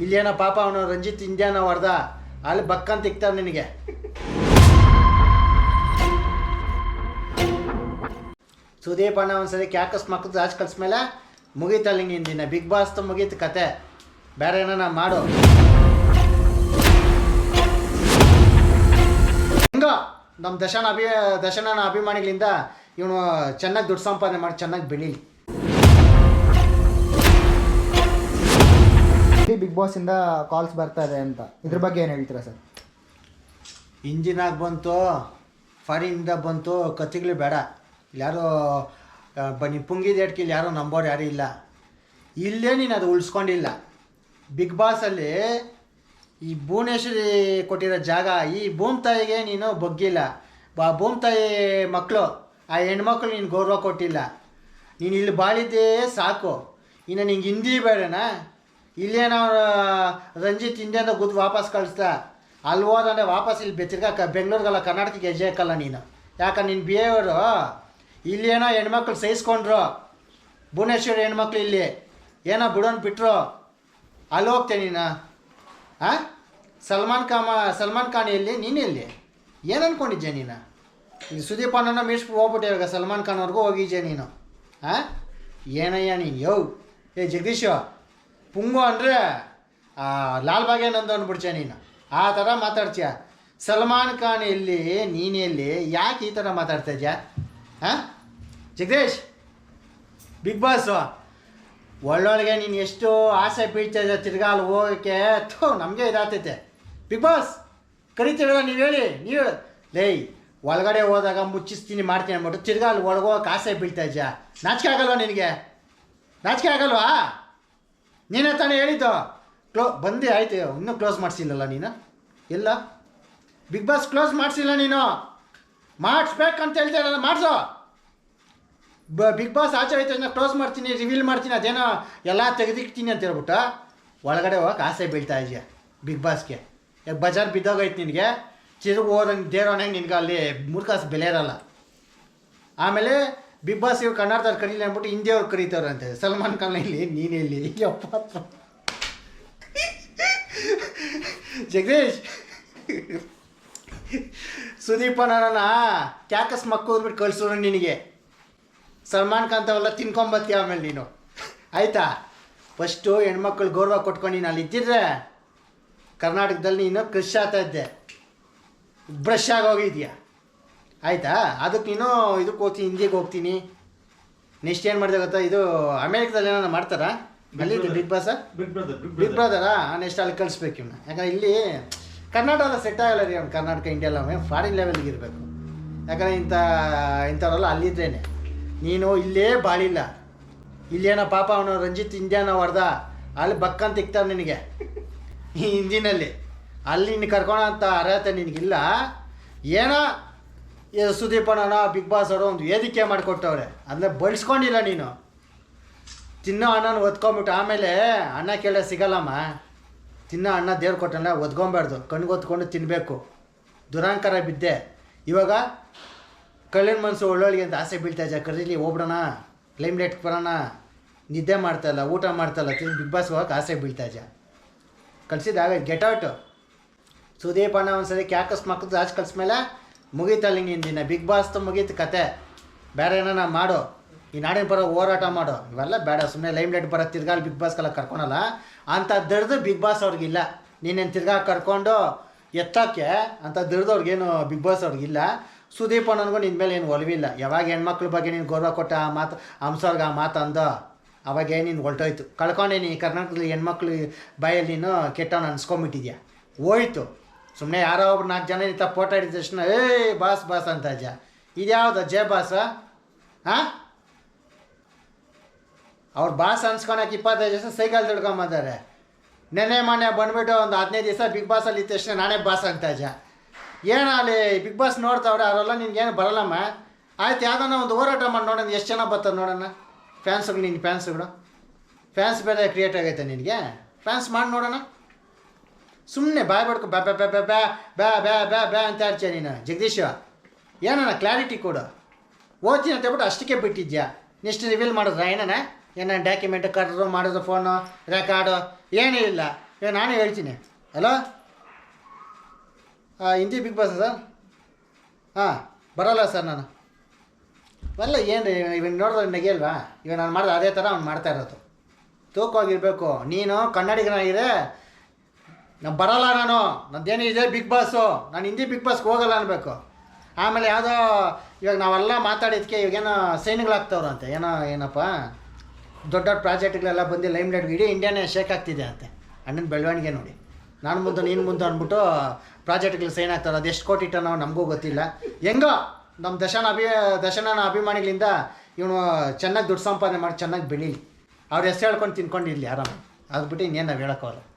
ಇಲ್ಲೇನೋ ಪಾಪ ಅವನು ರಂಜಿತ್ ಇಂಡಿಯಾನ ಹೊಡೆದ. ಅಲ್ಲಿ ಬಕ್ಕಂತ ಇಕ್ತಾವ ನಿನಗೆ. ಸುದೀಪ್ ಅಣ್ಣ ಒಂದ್ಸರಿ ಕ್ಯಾಕಸ್ ಮಕ್ಕಳು ರಾಜ್ ಕಳಿಸ್ಮೇಲೆ ಮುಗೀತಲ್ಲ ನಿನ್ನ ದಿನ. ಬಿಗ್ ಬಾಸ್ ಮುಗೀತು ಕತೆ. ಬೇರೆ ಏನಾನ ಮಾಡು. ಹೆಂಗೋ ನಮ್ಮ ದಶನ ಅಭಿ ದಶನ ಅಭಿಮಾನಿಗಳಿಂದ ಇವನು ಚೆನ್ನಾಗಿ ದುಡ್ಡು ಸಂಪಾದನೆ ಮಾಡಿ ಚೆನ್ನಾಗಿ ಬೆಳೀಲಿ. ಬಿಗ್ ಬಾಸ್ ಇಂದ ಕಾಲ್ಸ್ ಬರ್ತಾ ಇದೆ ಅಂತ. ಇದ್ರ ಬಗ್ಗೆ ಏನು ಹೇಳ್ತೀರಾ ಸರ್? ಇಂಜಿನ್ ಆಗಿ ಬಂತು ಫಾರಿನಿಂದ ಬಂತು, ಕತ್ತಿಗಳು ಬೇಡ. ಯಾರು ಬನ್ನಿ, ಪುಂಗಿದ ಎಟ್ಕಿ ಯಾರು ನಂಬೋರು ಯಾರೂ ಇಲ್ಲ. ಇಲ್ಲೇ ನೀನು ಅದು ಉಳಿಸ್ಕೊಂಡಿಲ್ಲ. ಬಿಗ್ ಬಾಸಲ್ಲಿ ಈ ಭುವನೇಶ್ವರಿ ಕೊಟ್ಟಿರೋ ಜಾಗ, ಈ ಭೂಮ್ ತಾಯಿಗೆ ನೀನು ಬಗ್ಗಿಲ್ಲ. ಬಾ ಭೂಮ್ ತಾಯಿ ಮಕ್ಕಳು ಆ ಹೆಣ್ಮಕ್ಳು ನೀನು ಗೌರವ ಕೊಟ್ಟಿಲ್ಲ. ನೀನು ಇಲ್ಲಿ ಬಾಳಿದ್ದೇ ಸಾಕು. ಇನ್ನು ನಿಂಗೆ ಹಿಂದಿ ಬೇಡನಾ? ಇಲ್ಲೇ ನಾವು ರಂಜಿತ್ ಇಂಡಿಯಾದ ಗುದ್ದು ವಾಪಸ್ ಕಳಿಸ್ತಾ ಅಲ್ಲಿ ಹೋದಂದ್ರೆ ವಾಪಸ್ ಇಲ್ಲಿ ಬೆ- ತಿರ್ಗಾ ಕ, ಬೆಂಗಳೂರಿಗಲ್ಲ ಕರ್ನಾಟಕಕ್ಕೆ ಹೆಜ್ಜೆ ಹಾಕಲ್ಲ ನೀನು. ಯಾಕೆ ನಿನ್ನ ಬಿಹೇವಿಯರು ಇಲ್ಲೇನೋ ಹೆಣ್ಮಕ್ಳು ಸಹಿಸ್ಕೊಂಡ್ರು. ಭುವನೇಶ್ವರ ಹೆಣ್ಮಕ್ಳು ಇಲ್ಲಿ. ಏನೋ ಬಿಡೋನ್ ಬಿಟ್ಟರು ಅಲ್ಲಿ ಹೋಗ್ತೇನೆ ನೀನು. ಹಾಂ ಸಲ್ಮಾನ್ ಖಾಮ ಸಲ್ಮಾನ್ ಖಾನ್ ಎಲ್ಲಿ? ನೀನು ಎಲ್ಲಿ? ಏನು ಅನ್ಕೊಂಡಿದ್ದೆ ನೀನು? ಇಲ್ಲಿ ಸುದೀಪ್ ಅಣ್ಣನ ಮೀಸ್ ಹೋಗ್ಬಿಟ್ಟೆ ಇವಾಗ ಸಲ್ಮಾನ್ ಖಾನ್ ಅವ್ರಿಗೂ ಹೋಗಿದ್ದೆ ನೀನು? ಹಾಂ ಏನಯ್ಯ ನೀನು? ಯೋ. ಏ, ಜಗದೀಶ್. ಪುಂಗು ಅಂದರೆ ಲಾಲ್ ಬಾಗೆ ನಂದು ಅಂದ್ಬಿಡ್ಚೆ ನೀನು? ಆ ಥರ ಮಾತಾಡ್ತೀಯ? ಸಲ್ಮಾನ್ ಖಾನ್ ಎಲ್ಲಿ, ನೀನು ಎಲ್ಲಿ, ಯಾಕೆ ಈ ಥರ ಮಾತಾಡ್ತಾ ಇದೆಯಾ? ಹಾಂ? Jagadish, big boss. ಒಳ್ಳೊಳಗೆ ನೀನು ಎಷ್ಟು ಆಸೆ ಬೀಳ್ತಾ ಇದೆ ತಿರ್ಗಾ ಹೋಗೋಕ್ಕೆ? ಥೋ, ನಮಗೆ ಇದಾಗ್ತೈತೆ. ಬಿಗ್ ಬಾಸ್, ಕರಿತೀರಲ್ಲ ನೀವು ಹೇಳಿ, ನೀವು. ಲೇಯ್ ಒಳಗಡೆ ಹೋದಾಗ ಮುಚ್ಚಿಸ್ತೀನಿ ಮಾಡ್ತೀನಿ ಅಂದ್ಬಿಟ್ಟು ತಿರ್ಗಾ ಅಲ್ಲಿ ಒಳಗೋಗಕ್ಕೆ ಆಸೆ ಬೀಳ್ತಾ ಇದೆಯಾ? ನಾಚಿಕೆ ಆಗಲ್ವಾ ನಿನಗೆ? ನಾಚಿಕೆ ಆಗಲ್ವಾ? ನೀನೇ ತಾನೇ ಹೇಳಿದ್ದು. ಕ್ಲೋ ಬಂದೆ ಆಯ್ತು, ಇನ್ನೂ ಕ್ಲೋಸ್ ಮಾಡಿಸಿಲ್ಲಲ್ಲ ನೀನು? ಇಲ್ಲ? ಬಿಗ್ ಬಾಸ್ ಕ್ಲೋಸ್ ಮಾಡಿಸಿಲ್ಲ ನೀನು? ಮಾಡಿಸ್ಬೇಕಂತ ಹೇಳ್ತಾ ಇರಲ್ಲ ಮಾಡಿಸೋ. ಬ ಬಿಗ್ ಬಾಸ್ ಆಚೆ ಆಯ್ತು ನಾನು ಕ್ಲೋಸ್ ಮಾಡ್ತೀನಿ ರಿವೀಲ್ ಮಾಡ್ತೀನಿ, ಅದೇನೋ ಎಲ್ಲ ತೆಗೆದಿಕ್ತೀನಿ ಅಂತ ಹೇಳ್ಬಿಟ್ಟು ಒಳಗಡೆ ಹೋಗಕ್ಕೆ ಆಸೆ ಬೀಳ್ತಾ ಇದೆಯಾ ಬಿಗ್ ಬಾಸ್ಗೆ ಬಜಾರ್ ಬಿದ್ದೋಗೈತೆ ನಿನಗೆ? ಚಿರುಗು ಹೋದಂಗೆ ದೇವ್ರವನಾಗ ನಿನಗೆ ಅಲ್ಲಿ ಮೂರ್ಖಾಸು ಬೆಲೆ ಇರಲ್ಲ. ಆಮೇಲೆ ಬಿಗ್ ಬಾಸ್ ಇವ್ರು ಕನ್ನಡದವ್ರು ಕರೀಲಿ ಅಂದ್ಬಿಟ್ಟು ಹಿಂದಿಯವ್ರು ಕರೀತಾರೆ ಅಂತೆ ಸಲ್ಮಾನ್ ಖಾನ್ ಇಲ್ಲಿ, ನೀನು ಇಲ್ಲಿ. ಯಪ್ಪ ಜಗದೀಶ್. ಸುದೀಪ ನನ್ನ ಕ್ಯಾಕಸ್ ಮಕ್ಕ ಬಿಟ್ಟು ಕಳ್ಸೋರು ನಿನಗೆ. ಸಲ್ಮಾನ್ ಖಾನ್ ತಾವೆಲ್ಲ ತಿನ್ಕೊಂಬತ್ತೀಯ ಆಮೇಲೆ ನೀನು. ಆಯಿತಾ? ಫಸ್ಟು ಹೆಣ್ಮಕ್ಳು ಗೌರವ ಕೊಟ್ಕೊಂಡು ನೀನು ಅಲ್ಲಿ ಇದ್ದಿದ್ರೆ ಕರ್ನಾಟಕದಲ್ಲಿ ನೀನು ಕೃಷಿ ಆಗ್ತಾ ಇದ್ದೆ. ಬ್ರಷ್ ಆಗಿ ಹೋಗಿದ್ಯಾ? ಆಯಿತಾ? ಅದಕ್ಕೆ ನೀನು ಇದಕ್ಕೆ ಹೋಗ್ತೀನಿ ಹಿಂದಿಗೆ ಹೋಗ್ತೀನಿ. ನೆಕ್ಸ್ಟ್ ಏನು ಮಾಡಿದೆ ಗೊತ್ತಾ? ಇದು ಅಮೇರಿಕದಲ್ಲಿ ಏನಾರ ಮಾಡ್ತಾರಾ? ಅಲ್ಲಿ big boss big brother big ಬ್ರದರಾ next ಅಲ್ಲಿ ಕಳಿಸ್ಬೇಕು ಇವನ್ನ ಯಾಕಂದ್ರೆ ಇಲ್ಲಿ ಕರ್ನಾಟಕದ ಸೆಟ್ ಆಗಲ್ಲ ರೀ ಅವ್ನು ಕರ್ನಾಟಕ ಇಂಡಿಯಾ ಎಲ್ಲ. ಫಾರಿನ್ ಲೆವೆಲ್ಗೆ ಇರಬೇಕು. ಯಾಕಂದ್ರೆ ಇಂಥ ಇಂಥವ್ರೆಲ್ಲ ಅಲ್ಲಿದ್ದೇನೆ ನೀನು ಇಲ್ಲೇ ಬಾಳಿಲ್ಲ. ಇಲ್ಲೇನೋ ಪಾಪ ಅವನು ರಂಜಿತ್ ಇಂಡಿಯಾನ ಹೊಡೆದ. ಅಲ್ಲಿ ಬಕ್ಕಂತ ಇಕ್ತಾರೆ ನಿನಗೆ. ಈ ಹಿಂದಿನಲ್ಲಿ. ಅಲ್ಲಿ ನಿನ್ನ ಕರ್ಕೊಳೋ ಅಂತ ಅರ್ಹತೆ ನಿನಗಿಲ್ಲ. ಏನೋ ಸುದೀಪ್ ಅಣ್ಣ ಬಿಗ್ ಬಾಸ್ ಅವರು ಒಂದು ವೇದಿಕೆ ಮಾಡಿಕೊಟ್ಟವ್ರೆ. ಅಂದರೆ ಬಳಸ್ಕೊಂಡಿಲ್ಲ ನೀನು. ತಿನ್ನೋ ಅಣ್ಣನ ಒದ್ಕೊಂಬಿಟ್ಟು, ಆಮೇಲೆ ಅಣ್ಣ ಕೇಳ ಸಿಗಲ್ಲಮ್ಮ. ತಿನ್ನೋ ಅಣ್ಣ ದೇವ್ರು ಕೊಟ್ಟಲ್ಲ ಒದ್ಕೊಬಾರ್ದು. ಕಣ್ಗೆ ಒತ್ಕೊಂಡು ತಿನ್ನಬೇಕು ದುರಾಂಕಾರ ಬಿದ್ದೆ. ಇವಾಗ ಕಳ್ಳಿನ ಮನಸ್ಸು ಒಳ್ಳೊಳ್ಳಿಗೆ ಅಂತ ಆಸೆ ಬೀಳ್ತಾ ಇದ್ದ ಕರೀಲಿ ಹೋಗ್ಬಿಡೋಣ. ಲೈಮ್ ಲೈಟ್ ಬರೋಣ. ನಿದ್ದೆ ಮಾಡ್ತಾಯಿಲ್ಲ ಊಟ ಮಾಡ್ತಾಯಿಲ್ಲ ತಿಂದು ಬಿಗ್ ಬಾಸ್ಗೆ ಹೋಗಕ್ಕೆ ಆಸೆ ಬೀಳ್ತಾ ಇದ್ದ ಕಳ್ಸಿದಾಗ ಗೆಟ್ ಔಟು ಸುದೀಪ್ ಅಣ್ಣ ಒಂದ್ಸರಿ ಕ್ಯಾಕಸ್ ಮಕ್ಕಳು ಆಚೆ ಕಳ್ಸ್ಮೇಲೆ ಮುಗೀತಲ್ಲಿ ನಿನ್ನ ದಿನ ಬಿಗ್ ಬಾಸ್ ಮುಗೀತು ಕತೆ. ಬೇರೆ ಏನಾನ ಮಾಡು. ಈ ನಾಡಿನ ಪರ ಹೋರಾಟ ಮಾಡು. ಇವೆಲ್ಲ ಬೇಡ. ಸುಮ್ಮನೆ ಲೈಮ್ ಲೈಟ್ ಬರೋ ತಿರ್ಗಾಲ್ ಬಿಗ್ ಬಾಸ್ಗೆಲ್ಲ ಕರ್ಕೊಳಲ್ಲ. ಅಂತ ದರ್ದು ಬಿಗ್ ಬಾಸ್ ಅವ್ರಿಗಿಲ್ಲ ನೀನೇನು ತಿರ್ಗಾ ಕರ್ಕೊಂಡು ಎತ್ತಕ್ಕೆ ಅಂತ ದರ್ದವ್ರಿಗೇನು ಬಿಗ್ ಬಾಸ್ ಅವ್ರಿಗಿಲ್ಲ ಸುದೀಪ್ ಅಣ್ಣನಿಗೂ ನಿನ್ನ ಮೇಲೆ ಏನು ಒಲವಿಲ್ಲ. ಯಾವಾಗ ಹೆಣ್ಮಕ್ಳ ಬಗ್ಗೆ ನೀನು ಗೌರವ ಕೊಟ್ಟ ಆ ಮಾತು ಹಂಸವ್ರಿಗೆ ಆ ಮಾತು ಅಂದ, ಅವಾಗೇ ನೀನು ಹೊಲ್ಟೋಯ್ತು. ಕಳ್ಕೊಂಡೆ ನೀನು ಕರ್ನಾಟಕದಲ್ಲಿ ಹೆಣ್ಮಕ್ಳು ಬಾಯಲ್ಲಿ ನೀನು ಕೆಟ್ಟವನು ಅನ್ಸ್ಕೊಂಬಿಟ್ಟಿದ್ಯಾ? ಹೋಯ್ತು. ಸುಮ್ಮನೆ ಯಾರೋ ಒಬ್ರು ನಾಲ್ಕು ಜನ ಇಂಥ ಫೋಟೋ ಹಿಡಿದ ತಕ್ಷಣ, ಏಯ್, ಬಾಸ್ ಬಾಸ್ ಅಂತ ಅಜ್ಜ ಇದ್ಯಾವ್ದು? ಅಜ್ಜ ಬಾಸ ಹಾಂ ಅವ್ರು ಬಾಸ್ ಅನ್ಸ್ಕೊಳಕ್ಕೆ ಇಪ್ಪತ್ತೈದು ದಿವಸ ಸೈಕಲ್ ತಿಳ್ಕೊಂಬಂದಾರೆ ನೆನ್ನೆ, ಮೊನ್ನೆ ಬಂದ್ಬಿಟ್ಟು ಒಂದು ಹದಿನೈದು ದಿವಸ ಬಿಗ್ ಬಾಸಲ್ಲಿ ಇದ್ದ ತಕ್ಷಣ ನಾನೇ ಬಾಸ್ ಅಂತ ಅಜ್ಜ ಏನೋ ಅಲ್ಲಿ ಬಿಗ್ ಬಾಸ್ ನೋಡ್ತಾವ್ರೆ ಅವರೆಲ್ಲ ನಿನ್ಗೇನು ಬರಲ್ಲಮ್ಮ? ಆಯ್ತು, ಯಾವ್ದಾನ ಒಂದು ಹೋರಾಟ ಮಾಡಿ ನೋಡೋಣ, ಎಷ್ಟು ಜನ ಬರ್ತಾರೆ ನೋಡೋಣ? ಫ್ಯಾನ್ಸ್ಗಳು ನಿನ್ನ ಫ್ಯಾನ್ಸ್ಗಳು ಫ್ಯಾನ್ಸ್ ಬೇರೆ ಕ್ರಿಯೇಟ್ ಆಗೈತೆ ನಿನಗೆ. ಫ್ಯಾನ್ಸ್ ಮಾಡಿ ನೋಡೋಣ. ಸುಮ್ಮನೆ ಬಾಯ್ ಬಡ್ಕೊ ಬ್ಯಾ ಬ್ಯಾ ಬ್ಯಾ ಬ್ಯಾ ಬ್ಯಾ ಬ್ಯಾ ಬ್ಯಾ ಬ್ಯಾ ಅಂತ ಆಡ್ತೀಯ ನೀನು? ಜಗದೀಶ, ಏನಣ್ಣ ಕ್ಲಾರಿಟಿ ಕೊಡು. ಓದ್ತೀನಿ ಅಂತ ಹೇಳ್ಬಿಟ್ಟು ಅಷ್ಟಕ್ಕೆ ಬಿಟ್ಟಿದ್ಯಾ? ನೆಕ್ಸ್ಟ್ ರಿವೀಲ್ ಮಾಡಿದ್ರ ಏನಣ್ಣ ಏನ ಡಾಕ್ಯುಮೆಂಟ್ ಕರೆದ್ರು ಮಾಡಿದ್ರು ಫೋನು ರೆಕಾರ್ಡು ಏನೂ ಇಲ್ಲ. ಏ, ನಾನೇ ಹೇಳ್ತೀನಿ. Hello Hindi big boss sir? ಹಾಂ, ಬರೋಲ್ಲ ಸರ್ ನಾನು. ಅಲ್ಲ, ಏನು ರೀ ಇವಾಗ ನೋಡಿದ್ರೆ ನಗೆಯಲ್ವಾ ಇವಾಗ ನಾನು ಮಾಡಿದೆ ಅದೇ ಥರ ಅವ್ನು ಮಾಡ್ತಾ ಇರೋದು. ತೂಕವಾಗಿರಬೇಕು. ನೀನು ಕನ್ನಡಿಗನಾಗಿದೆ. ನಾನು ಬರಲ್ಲ ನಾನು. ನಂದೇನು ಇದೆ ಬಿಗ್ ಬಾಸು ನಾನು ಹಿಂದಿ ಬಿಗ್ ಬಾಸ್ಗೆ ಹೋಗಲ್ಲ ಅನ್ಬೇಕು. ಆಮೇಲೆ ಯಾವುದೋ ಇವಾಗ ನಾವೆಲ್ಲ ಮಾತಾಡಿದ್ಕೆ ಇವಾಗೇನೋ ಸೈನ್ಗಳಾಗ್ತವ್ರಂತೆ ಏನೋ, ಏನಪ್ಪ? ದೊಡ್ಡ ದೊಡ್ಡ ಪ್ರಾಜೆಕ್ಟ್ಗಳೆಲ್ಲ ಬಂದು ಲೈಮ್ ಲೈಟ್ ಇಡೀ ಇಂಡಿಯಾನೇ ಶೇಕ್ ಆಗ್ತಿದೆ ಅಂತೆ. ಅಣ್ಣನ ಬೆಳವಣಿಗೆ ನೋಡಿ. ನಾನು ಮುಂದೆ, ನೀನು ಮುಂದೆ ಅಂದ್ಬಿಟ್ಟು ಪ್ರಾಜೆಕ್ಟ್ಗಳು ಸೈನ್ ಆಗ್ತಾರೆ, ಅದು ಎಷ್ಟು ಕೋಟಿ ಇಟ್ಟನೋ ನಮಗೂ ಗೊತ್ತಿಲ್ಲ. ಹೆಂಗೋ ನಮ್ಮ ದಶನ ಅಭಿ ದಶನ ಅಭಿಮಾನಿಗಳಿಂದ ಇವನು ಚೆನ್ನಾಗಿ ದುಡ್ಡು ಸಂಪಾದನೆ ಮಾಡಿ ಚೆನ್ನಾಗಿ ಬೆಳೀಲಿ. ಅವ್ರು ಹೆಸರು ಹೇಳ್ಕೊಂಡು ತಿನ್ಕೊಂಡಿರಲಿ ಆರಾಮ ಅದು ಬಿಟ್ಟು ಇನ್ನೇನು ನಾವು